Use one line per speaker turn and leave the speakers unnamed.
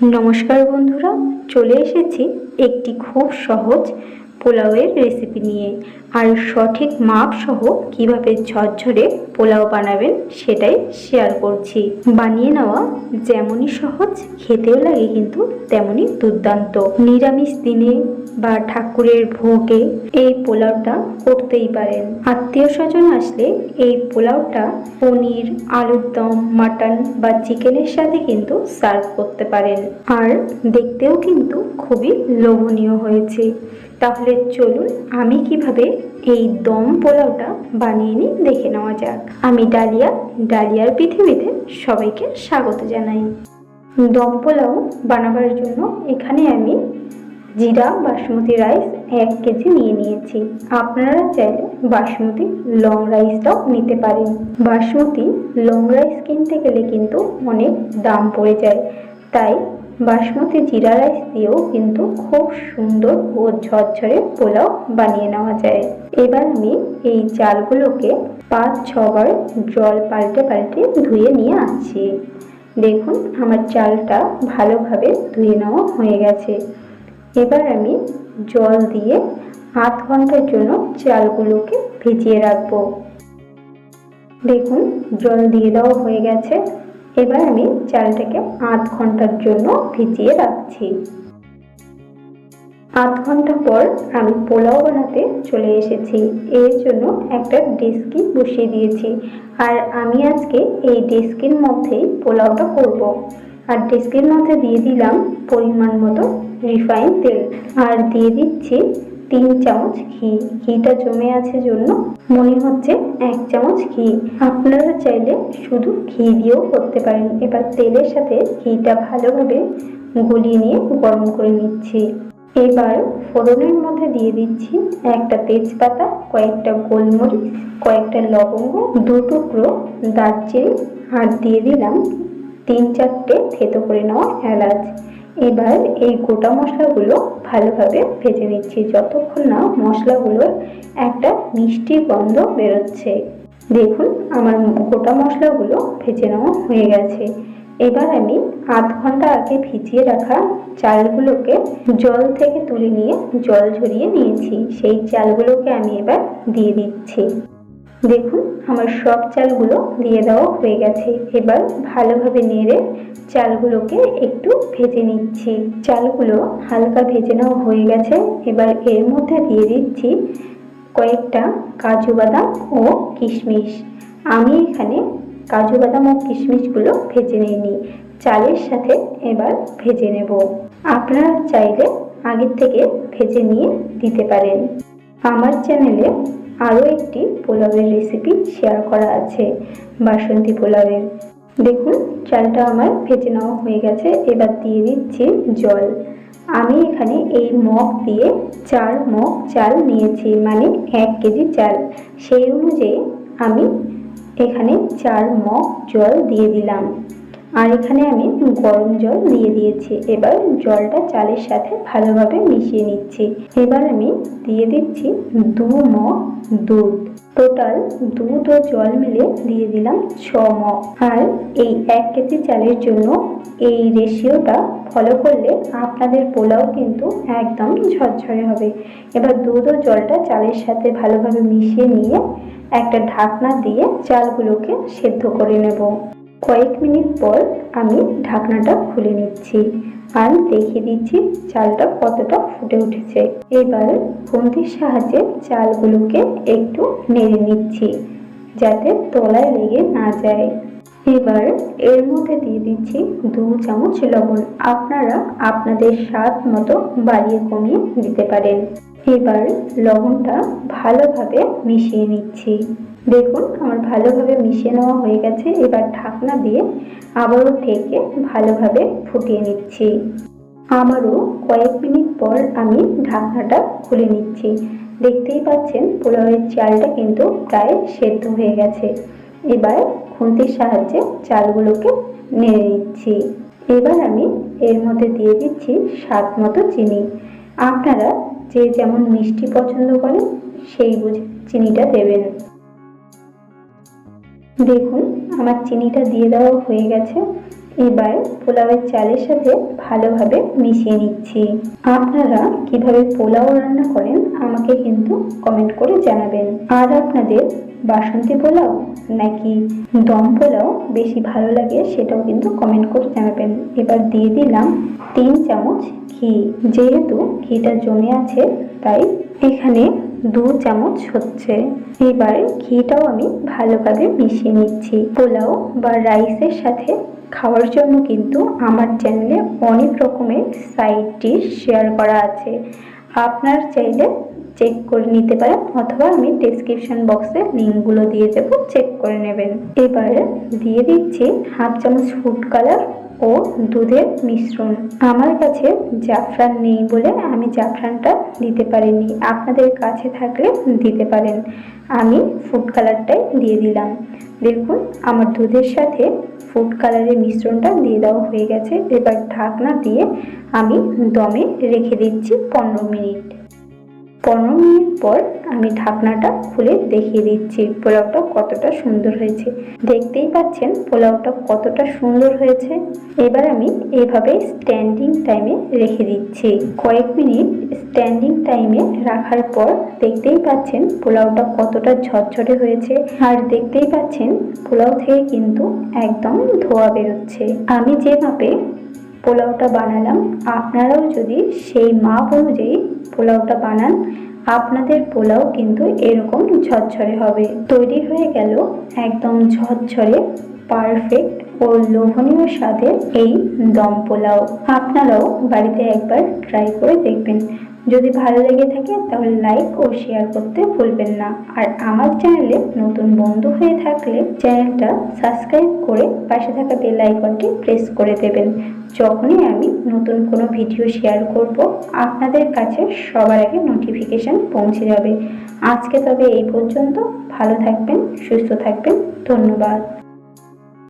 নমস্কার বন্ধুরা চলে এসেছি একটি খুব সহজ পোলাওয়ের রেসিপি নিয়ে আর সঠিক মাপ সহ কীভাবে ঝরঝরে পোলাও বানাবেন সেটাই শেয়ার করছি। বানিয়ে নেওয়া যেমনই সহজ, খেতেও লাগে কিন্তু তেমনই দুর্দান্ত। নিরামিষ দিনে বা ঠাকুরের ভোগে এই পোলাওটা করতেই পারেন। আত্মীয় স্বজন আসলে এই পোলাওটা পনির, আলুর দম, মাটন বা চিকেনের সাথে কিন্তু সার্ভ করতে পারেন। আর দেখতেও কিন্তু খুবই লোভনীয় হয়েছে। তাহলে চলুন আমি কীভাবে এই দম পোলাওটা বানিয়ে নিই দেখে নেওয়া যাক। আমি ডালিয়া, ডালিয়ার পৃথিবীতে সবাইকে স্বাগত জানাই। দম পোলাও বানাবার জন্য এখানে আমি জিরা, বাসমতি রাইস এক কেজি নিয়ে নিয়েছি। আপনারা চাইলে বাসমতি লং রাইসটাও নিতে পারেন। বাসমতি লং রাইস কিনতে গেলে কিন্তু অনেক দাম পড়ে যায়। তাই বাসমতি জিরা রাইস দিয়েও কিন্তু খুব সুন্দর ও ঝরঝরে পোলাও বানিয়ে নেওয়া যায়। এবার আমি এই চালগুলোকে পাঁচ, ছবার জল পাল্টে পাল্টে ধুয়ে নিয়ে আসছি। দেখুন, আমার চালটা ভালোভাবে ধুয়ে নেওয়া হয়ে গেছে। এবার আমি জল দিয়ে আধ ঘণ্টার জন্য চালগুলোকে ভিজিয়ে রাখব। দেখুন, জল দিয়ে দেওয়া হয়ে গেছে। এবার আমি চালটাকে আধ ঘণ্টার জন্য ভিজিয়ে রাখছি। আধ ঘণ্টা পর আমি পোলাও বানাতে চলে এসেছি। এর জন্য একটা ডেস্কি বসিয়ে দিয়েছি। আর আমি আজকে এই ডেস্কির মধ্যেই পোলাওটা করব। আর ডেস্কির মধ্যে দিয়ে দিলাম পরিমাণ মতো রিফাইন তেল। আর দিয়ে দিচ্ছি তিন চামচ ঘি। ঘিটা জমে আছে জন্য মনে হচ্ছে এক চামচ ঘি। আপনারা চাইলে শুধু ঘি দিয়েও করতে পারেন। এবার তেলের সাথে ঘিটা ভালোভাবে গলিয়ে নিয়ে গরম করে নিচ্ছি। এবার ফোড়নের মধ্যে দিয়ে দিচ্ছি একটা তেজপাতা, কয়েকটা গোলমরিচ, কয়েকটা লবঙ্গ, দু টুকরো দারচিনি আর দিয়ে দিলাম তিন চারটে থেতো করে নেওয়া এলাচ। এবার এই গোটা মশলাগুলো ভালোভাবে ভেজে নিচ্ছি। যতক্ষণ না মশলাগুলোর একটা মিষ্টি গন্ধ বেরোচ্ছে। দেখুন, আমার গোটা মশলাগুলো ভেজে নেওয়া হয়ে গেছে। এবার আমি আধ ঘণ্টা আগে ভিজিয়ে রাখা চালগুলোকে জল থেকে তুলে নিয়ে জল ঝরিয়ে নিয়েছি। সেই চালগুলোকে আমি এবার দিয়ে দিচ্ছি। দেখুন, আমার সব চালগুলো দিয়ে দেওয়া হয়ে গেছে। এবার ভালোভাবে নেড়ে চালগুলোকে একটু ভেজে নিচ্ছি। চালগুলো হালকা ভেজে নেওয়া হয়ে গেছে। এবার এর মধ্যে দিয়ে দিচ্ছি কয়েকটা কাজু বাদাম ও কিশমিশ। আমি এখানে কাজু বাদাম ও কিশমিশগুলো ভেজে নিইনি। চালের সাথে এবার ভেজে নেব। আপনারা চাইলে আগের থেকে ভেজে নিয়ে দিতে পারেন। আমার চ্যানেলে আরও একটি পোলাওয়ের রেসিপি শেয়ার করা আছে, বাসন্তী পোলাওয়ের। দেখুন, চালটা আমার ভেজে নেওয়া হয়ে গেছে, এবার দিয়ে দিচ্ছি জল। আমি এখানে এই মগ দিয়ে চার মগ চাল নিয়েছি মানে এক কেজি চাল। সেই অনুযায়ী আমি এখানে চার মগ জল দিয়ে দিলাম। আর এখানে আমি গরম জল দিয়ে দিয়েছি। এবার জলটা চালের সাথে ভালোভাবে মিশিয়ে নিচ্ছি। এবার আমি দিয়ে দিচ্ছি দু ম দুধ। টোটাল দুধ ও জল মিলে দিয়ে দিলাম ছ ম আর এই এক কেজি চালের জন্য এই রেশিওটা ফলো করলে আপনাদের পোলাও কিন্তু একদম ঝরঝরে হবে। এবার দুধ ও জলটা চালের সাথে ভালোভাবে মিশিয়ে নিয়ে একটা ঢাকনা দিয়ে চালগুলোকে সেদ্ধ করে নেব। কয়েক মিনিট পর আমি ঢাকনাটা খুলে নিচ্ছি। আর দেখিয়ে দিচ্ছি চালটা কতটা ফুটে উঠেছে। এবার খুন্তির সাহায্যে চালগুলোকে একটু নেড়ে নিচ্ছি, যাতে তলায় লেগে না যায়। এবার এর মধ্যে দিয়ে দিচ্ছি দু চামচ লবণ। আপনারা আপনাদের স্বাদ মতো বাড়িয়ে কমিয়ে দিতে পারেন। এবার লবণটা ভালোভাবে মিশিয়ে নিচ্ছি। দেখুন, আমার ভালোভাবে মিশিয়ে নেওয়া হয়ে গেছে। এবার ঢাকনা দিয়ে আবারও ঢেকে ভালোভাবে ফুটিয়ে নিচ্ছি। আমারও কয়েক মিনিট পর আমি ঢাকনাটা খুলে নিচ্ছি। দেখতেই পাচ্ছেন, পোলাওয়ের চালটা কিন্তু প্রায় সেদ্ধ হয়ে গেছে। এবার খুন্তির সাহায্যে চালগুলোকে নেড়ে নিচ্ছি। এবার আমি এর মধ্যে দিয়ে দিচ্ছি স্বাদ মতো চিনি। আপনারা যে যেমন মিষ্টি পছন্দ করেন, সেই বুঝে চিনিটা দেবেন। দেখুন, আমার চিনিটা দিয়ে দেওয়া হয়ে গেছে। এবার পোলাওয়ের চালের সাথে ভালোভাবে মিশিয়ে নিচ্ছি। আপনারা কীভাবে পোলাও রান্না করেন আমাকে কিন্তু কমেন্ট করে জানাবেন। আর আপনাদের বাসন্তী পোলাও নাকি দম পোলাও বেশি ভালো লাগে সেটাও কিন্তু কমেন্ট করে জানাবেন। এবার দিয়ে দিলাম তিন চামচ ঘি। যেহেতু ঘিটা জমে আছে, তাই এখানে দু চামচ হচ্ছে। এবার ঘিটাও আমি ভালোভাবে মিশিয়ে নিচ্ছি। পোলাও বা রাইসের সাথে খাওয়ার জন্য কিন্তু আমার চ্যানেলে অনেক রকমের সাইড ডিশ শেয়ার করা আছে। আপনার চাইলে চেক করে নিতে পারেন অথবা আমি ডেসক্রিপশন বক্সে লিঙ্কগুলো দিয়ে দেবো চেক করে নেবেন। এবারে দিয়ে দিচ্ছি হাফ চামচ ফুড কালার ও দুধের মিশ্রণ। আমার কাছে জাফরান নেই বলে আমি জাফরানটা দিতে পারিনি। আপনাদের কাছে থাকলে দিতে পারেন। আমি ফুড কালারটাই দিয়ে দিলাম। দেখুন, আমার দুধের সাথে ফুড কালারের মিশ্রণটা দিয়ে দেওয়া হয়ে গেছে। এবার ঢাকনা দিয়ে আমি দমে রেখে দিচ্ছি পনেরো মিনিট। পনেরো মিনিট পর আমি ঢাকনাটা খুলে দেখিয়ে দিচ্ছি পোলাওটা কতটা সুন্দর হয়েছে। দেখতেই পাচ্ছেন পোলাওটা কতটা সুন্দর হয়েছে। এবার আমি এভাবে স্ট্যান্ডিং টাইমে রেখে দিচ্ছি। কয়েক মিনিট স্ট্যান্ডিং টাইমে রাখার পর দেখতেই পাচ্ছেন পোলাওটা কতটা ঝরঝরে হয়েছে। আর দেখতেই পাচ্ছেন পোলাও থেকে কিন্তু একদম ধোয়া বেরোচ্ছে। আমি যে মাপে পোলাওটা বানালাম। আপনারাও যদি সেই মাপ অনুযায়ী পোলাওটা বানান, আপনাদের পোলাও কিন্তু এরকম ঝরঝরে হবে। তৈরি হয়ে গেল একদম ঝরঝরে পারফেক্ট ও লোভনীয় স্বাদের এই দম পোলাও। আপনারাও বাড়িতে একবার ট্রাই করে দেখবেন। যদি ভালো লেগে থাকে তাহলে লাইক ও শেয়ার করতে ভুলবেন না। আর আমার চ্যানেলে নতুন বন্ধু হয়ে থাকলে চ্যানেলটা সাবস্ক্রাইব করে পাশে থাকা বেল আইকনটি প্রেস করে দেবেন। যখনই আমি নতুন কোনো ভিডিও শেয়ার করব, আপনাদের কাছে সবার আগে নোটিফিকেশান পৌঁছে যাবে। আজকে তবে এই পর্যন্ত। ভালো থাকবেন, সুস্থ থাকবেন। ধন্যবাদ।